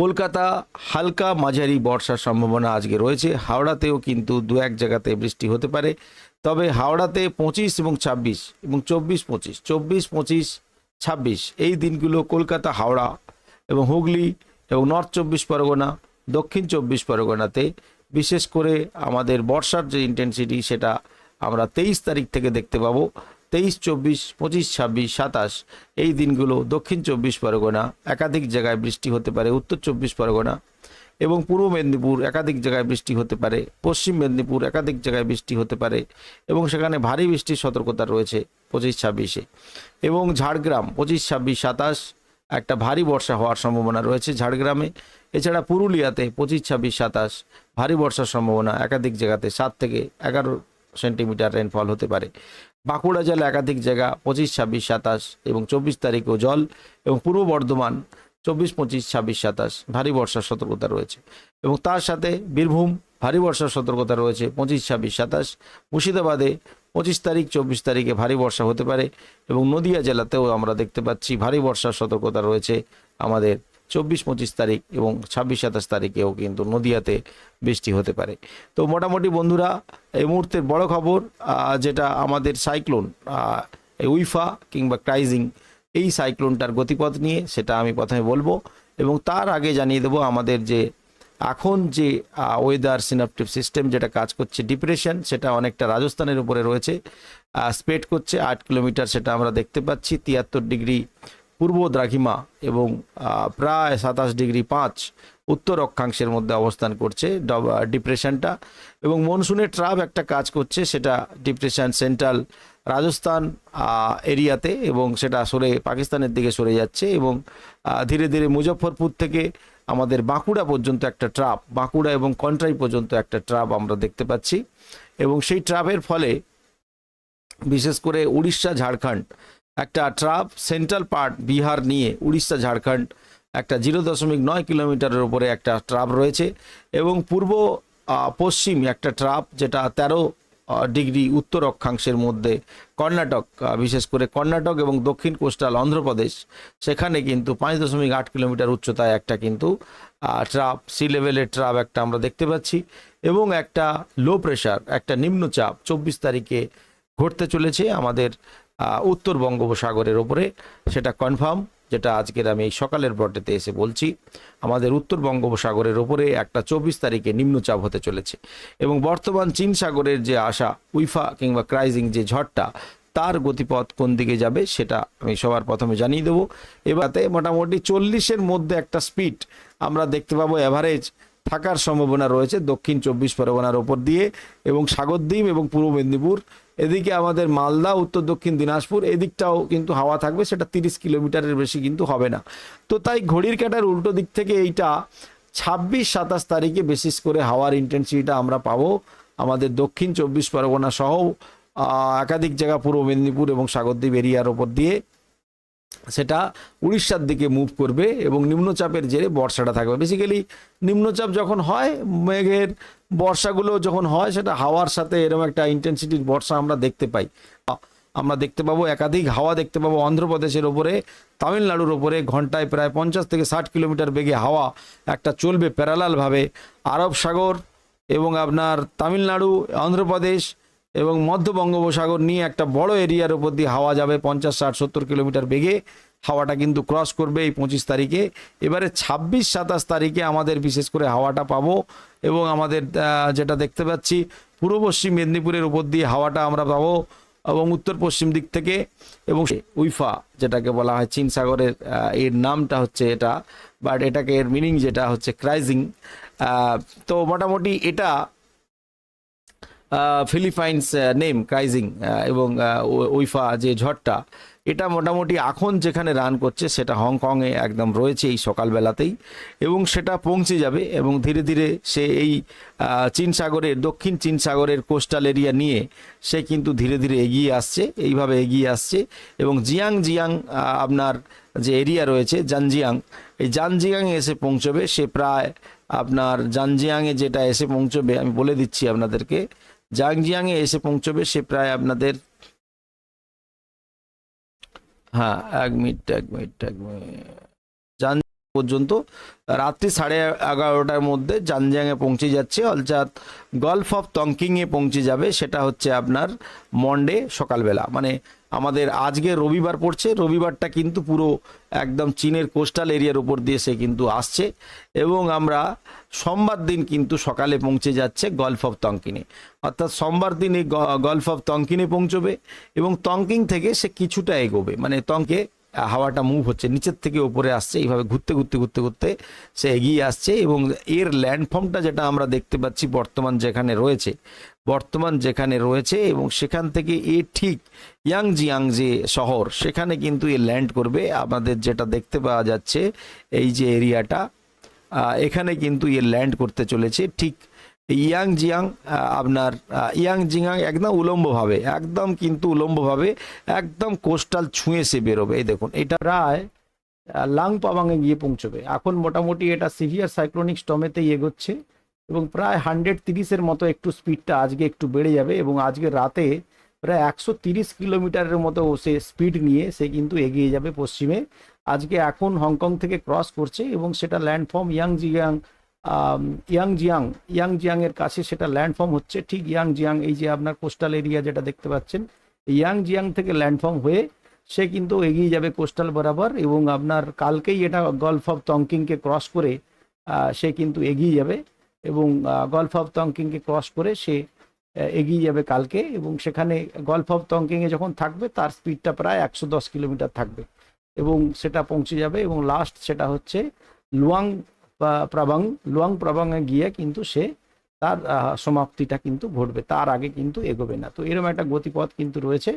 কলকাতা হালকা মাঝারি বর্ষার সম্ভাবনা আজকে রয়েছে। হাওড়াতেও কিন্তু দু এক জায়গাতে বৃষ্টি হতে পারে। তবে হাওড়াতে পঁচিশ এবং ছাব্বিশ এবং চব্বিশ পঁচিশ চব্বিশ, পঁচিশ, ছাব্বিশ এই দিনগুলো কলকাতা, হাওড়া এবং হুগলি এবং নর্থ চব্বিশ পরগনা, দক্ষিণ চব্বিশ পরগনাতে বিশেষ করে আমাদের বর্ষার যে ইন্টেন্সিটি সেটা আমরা তেইশ তারিখ থেকে দেখতে পাবো। তেইশ, চব্বিশ, পঁচিশ, ছাব্বিশ, সাতাশ, এই দিনগুলো দক্ষিণ চব্বিশ পরগনা একাধিক জায়গায় বৃষ্টি হতে পারে, উত্তর চব্বিশ পরগনা এবং পূর্ব মেদিনীপুর একাধিক জায়গায় বৃষ্টি হতে পারে, পশ্চিম মেদিনীপুর একাধিক জায়গায় বৃষ্টি হতে পারে এবং সেখানে ভারী বৃষ্টির সতর্কতা রয়েছে পঁচিশ, ছাব্বিশে এবং ঝাড়গ্রাম পঁচিশ, ছাব্বিশ, সাতাশ, একটা ভারী বর্ষা হওয়ার সম্ভাবনা রয়েছে ঝাড়গ্রামে। এছাড়া পুরুলিয়াতে পঁচিশ, ছাব্বিশ, সাতাশ, ভারী বর্ষার সম্ভাবনা একাধিক জায়গাতে সাত থেকে এগারো সেন্টিমিটার রেনফল হতে পারে। বাঁকুড়া জেলা একাধিক জায়গা, পঁচিশ, ছাব্বিশ, সাতাশ এবং চব্বিশ তারিখেও জল এবং পূর্ব বর্ধমান চব্বিশ, পঁচিশ, ছাব্বিশ, সাতাশ, ভারী বর্ষার সতর্কতা রয়েছে। এবং তার সাথে বীরভূম ভারী বর্ষার সতর্কতা রয়েছে, পঁচিশ, ছাব্বিশ, সাতাশ, মুর্শিদাবাদে পঁচিশ তারিখ, চব্বিশ তারিখে ভারী বর্ষা হতে পারে এবং নদিয়া জেলাতেও আমরা দেখতে পাচ্ছি ভারী বর্ষার সতর্কতা রয়েছে আমাদের চব্বিশ পঁচিশ তারিখ এবং ছাব্বিশ সাতাশ তারিখেও কিন্তু নদিয়াতে বৃষ্টি হতে পারে। তো মোটামুটি বন্ধুরা, এই মুহূর্তের বড় খবর যেটা আমাদের সাইক্লোন উইফা কিংবা ক্রাইজিং, এই সাইক্লোনটার গতিপথ নিয়ে সেটা আমি প্রথমে বলব এবং তার আগে জানিয়ে দেবো আমাদের যে এখন যে ওয়েদার সিনাপটিভ সিস্টেম যেটা কাজ করছে ডিপ্রেশন সেটা অনেকটা রাজস্থানের উপরে রয়েছে স্প্রেড করছে, আট কিলোমিটার সেটা আমরা দেখতে পাচ্ছি, তিয়াত্তর ডিগ্রি পূর্ব দ্রাঘিমা এবং প্রায় সাতাশ ডিগ্রি পাঁচ উত্তর অক্ষাংশের মধ্যে অবস্থান করছে ডিপ্রেশনটা। এবং মনসুনের ট্রাপ একটা কাজ করছে, সেটা ডিপ্রেশন সেন্ট্রাল রাজস্থান এরিয়াতে এবং সেটা সরে পাকিস্তানের দিকে সরে যাচ্ছে এবং ধীরে ধীরে মুজফ্ফরপুর থেকে আমাদের বাঁকুড়া পর্যন্ত একটা ট্রাপ বাঁকুড়া এবং কন্ট্রাই পর্যন্ত একটা ট্রাপ আমরা দেখতে পাচ্ছি। এবং সেই ট্রাপের ফলে বিশেষ করে উড়িষ্যা, ঝাড়খণ্ড একটা ট্রাপ সেন্ট্রাল পার্ট বিহার নিয়ে উড়িষ্যা, ঝাড়খণ্ড একটা জিরো দশমিক নয় কিলোমিটারের উপরে একটা ট্রাপ রয়েছে এবং পূর্ব পশ্চিম একটা ট্রাপ যেটা তেরো ডিগ্রি উত্তর অক্ষাংশের মধ্যে কর্ণাটক বিশেষ করে কর্ণাটক এবং দক্ষিণ কোস্টাল অন্ধ্রপ্রদেশ। সেখানে কিন্তু পাঁচ দশমিক আট কিলোমিটার উচ্চতায় একটা কিন্তু ট্রাপ, সি লেভেলের ট্রাপ একটা আমরা দেখতে পাচ্ছি এবং একটা লো প্রেশার একটা নিম্নচাপ চব্বিশ তারিখে ঘটতে চলেছে। আমাদের উত্তর বঙ্গোপসাগরের ওপরে। সেটা কনফার্ম যেটা আজকের আমি এই সকালের ব্রডেতে এসে বলছি। আমাদের উত্তর বঙ্গোপসাগরের ওপরে একটা চব্বিশ তারিখে নিম্নচাপ হতে চলেছে এবং বর্তমান চীন সাগরের যে আশা, উইফা কিংবা ক্রাইজিং যে ঝড়টা, তার গতিপথ কোন দিকে যাবে সেটা আমি সবার প্রথমে জানিয়ে দেবো। এবারে মোটামুটি চল্লিশের মধ্যে একটা স্পিড আমরা দেখতে পাবো অ্যাভারেজ থাকার সম্ভাবনা রয়েছে দক্ষিণ চব্বিশ পরগনার ওপর দিয়ে এবং সাগরদ্বীপ এবং পূর্ব মেদিনীপুর। এদিকে আমাদের মালদা, উত্তর দক্ষিণ দিনাজপুর, এদিকটাও কিন্তু হাওয়া থাকবে, সেটা তিরিশ কিলোমিটারের বেশি কিন্তু হবে না। তো তাই ঘড়ির কাটার উল্টো দিক থেকে এইটা ছাব্বিশ, সাতাশ তারিখে বিশেষ করে হাওয়ার ইন্টেন্সিটিটা আমরা পাবো আমাদের দক্ষিণ চব্বিশ পরগনা সহ একাধিক জায়গা পূর্ব মেদিনীপুর এবং সাগরদ্বীপ এরিয়ার ওপর দিয়ে। সেটা উড়িষ্যার দিকে মুভ করবে এবং নিম্নচাপের জেরে বর্ষাটা থাকবে। বেসিক্যালি নিম্নচাপ যখন হয়, মেঘের বর্ষাগুলো যখন হয়, সেটা হাওয়ার সাথে এরকম একটা ইন্টেন্সিটির বর্ষা আমরা দেখতে পাই। আমরা দেখতে পাবো একাধিক হাওয়া, দেখতে পাবো অন্ধ্রপ্রদেশের ওপরে, তামিলনাড়ুর ওপরে ঘন্টায় প্রায় পঞ্চাশ থেকে ষাট কিলোমিটার বেগে হাওয়া একটা চলবে প্যারালালভাবে আরব সাগর এবং আপনার তামিলনাড়ু, অন্ধ্রপ্রদেশ এবং মধ্য বঙ্গোপসাগর নিয়ে একটা বড় এরিয়ার উপর দিয়ে হাওয়া যাবে পঞ্চাশ, ষাট, সত্তর কিলোমিটার বেগে। হাওয়াটা কিন্তু ক্রস করবে এই পঁচিশ তারিখে। এবারে ছাব্বিশ, সাতাশ তারিখে আমাদের বিশেষ করে হাওয়াটা পাবো এবং আমাদের যেটা দেখতে পাচ্ছি, পূর্ব পশ্চিম মেদিনীপুরের উপর দিয়ে হাওয়াটা আমরা পাবো এবং উত্তর পশ্চিম দিক থেকে এবং উইফা যেটাকে বলা হয়, চীন সাগরের এর নামটা হচ্ছে এটা বাট এটাকে এর মিনিং যেটা হচ্ছে ক্রাইজিং তো মোটামুটি এটা ফিলিপাইন্স নেম ক্রাইজিং এবং উইফা যে ঝড়টা, এটা মোটামুটি এখন যেখানে রান করছে, সেটা হংকংয়ে একদম রয়েছে এই সকালবেলাতেই, এবং সেটা পৌঁছে যাবে, এবং ধীরে ধীরে সে এই চীন সাগরের, দক্ষিণ চীন সাগরের কোস্টাল এরিয়া নিয়ে সে কিন্তু ধীরে ধীরে এগিয়ে আসছে, এইভাবে এগিয়ে আসছে, এবং জিয়াং জিয়াং আপনার যে এরিয়া রয়েছে জানজিয়াং এই জানজিয়াংয়ে এসে পৌঁছবে, সে প্রায় আপনার জানজিয়াংয়ে যেটা এসে পৌঁছবে, আমি বলে দিচ্ছি আপনাদেরকে জাংজিয়াংয়ে এসে পৌঁছবে, সে প্রায় আপনাদের হ্যাঁ এক মিনিট এক মিনিট এক মিনিট। পর্যন্ত রাত্রি সাড়ে এগারোটার মধ্যে জানজিয়াংয়ে পৌঁছে যাচ্ছে, অর্থাৎ গলফ অফ তংকিংয়ে পৌঁছে যাবে, সেটা হচ্ছে আপনার মন্ডে সকালবেলা। মানে আমাদের আজকে রবিবার পড়ছে, রবিবারটা কিন্তু পুরো একদম চীনের কোস্টাল এরিয়ার উপর দিয়ে সে কিন্তু আসছে এবং আমরা সোমবার দিন কিন্তু সকালে পৌঁছে যাচ্ছে গলফ অফ তংকিনে। অর্থাৎ সোমবার দিন এই গলফ অফ তংকিনে পৌঁছবে এবং তংকিং থেকে সে কিছুটা এগোবে। মানে তংকে হাওয়াটা মুভ হচ্ছে, নিচের থেকে উপরে আসছে, এইভাবে ঘুরতে ঘুরতে ঘুরতে ঘুরতে সে এগিয়ে আসছে এবং এর ল্যান্ডফর্মটা যেটা আমরা দেখতে পাচ্ছি বর্তমান যেখানে রয়েছে বর্তমান যেখানে রয়েছে এবং সেখান থেকে এ ঠিক ইয়াংজিয়াং যে শহর সেখানে কিন্তু এ ল্যান্ড করবে। আমাদের যেটা দেখতে পাওয়া যাচ্ছে এই যে এরিয়াটা এখানে কিন্তু এ ল্যান্ড করতে চলেছে। ঠিক ইয়াং জিয়াং আপনার ইয়াং জিয়াং একদম উলম্বভাবে একদম কিন্তু উলম্বভাবে একদম কোস্টাল ছুঁয়ে সে বেরোবে। এই দেখুন এটা আহ, লাং পাবাংয়ে গিয়ে পৌঁছবে। এখন মোটামুটি এটা সিভিয়ার সাইক্লোনিক স্টমেতেই এগোচ্ছে। এবং প্রায় হান্ড্রেড তিরিশের মতো একটু স্পিডটা আজকে একটু বেড়ে যাবে এবং আজকে রাতে প্রায় একশো তিরিশ কিলোমিটারের মতো সে স্পিড নিয়ে সে কিন্তু এগিয়ে যাবে পশ্চিমে। আজকে এখন হংকং থেকে ক্রস করছে এবং সেটা landform Yang Jiang Yang Jiang Yang Jiang কাছে সেটা ল্যান্ডফর্ম হচ্ছে। ঠিক ইয়াং জিয়াং এই যে আপনার কোস্টাল এরিয়া যেটা দেখতে পাচ্ছেন ইয়াং জিয়াং থেকে ল্যান্ডফর্ম হয়ে সে কিন্তু এগিয়ে যাবে কোস্টাল বরাবর এবং আপনার কালকেই এটা গলফ অফ তংকিংকে ক্রস করে সে কিন্তু এগিয়ে যাবে। এবং গলফ অফ তংকিংকে ক্রস করে সে এগিয়ে যাবে কালকে এবং সেখানে গলফ অফ তংকিংয়ে যখন থাকবে তার স্পিডটা প্রায় একশো দশ কিলোমিটার থাকবে এবং সেটা পৌঁছে যাবে এবং লাস্ট সেটা হচ্ছে লুয়াং প্রাবাং লুয়াং প্রাবাংয়ে গিয়ে কিন্তু সে তার সমাপ্তিটা কিন্তু ঘটবে, তার আগে কিন্তু এগোবে না। তো এরকম একটা গতিপথ কিন্তু রয়েছে।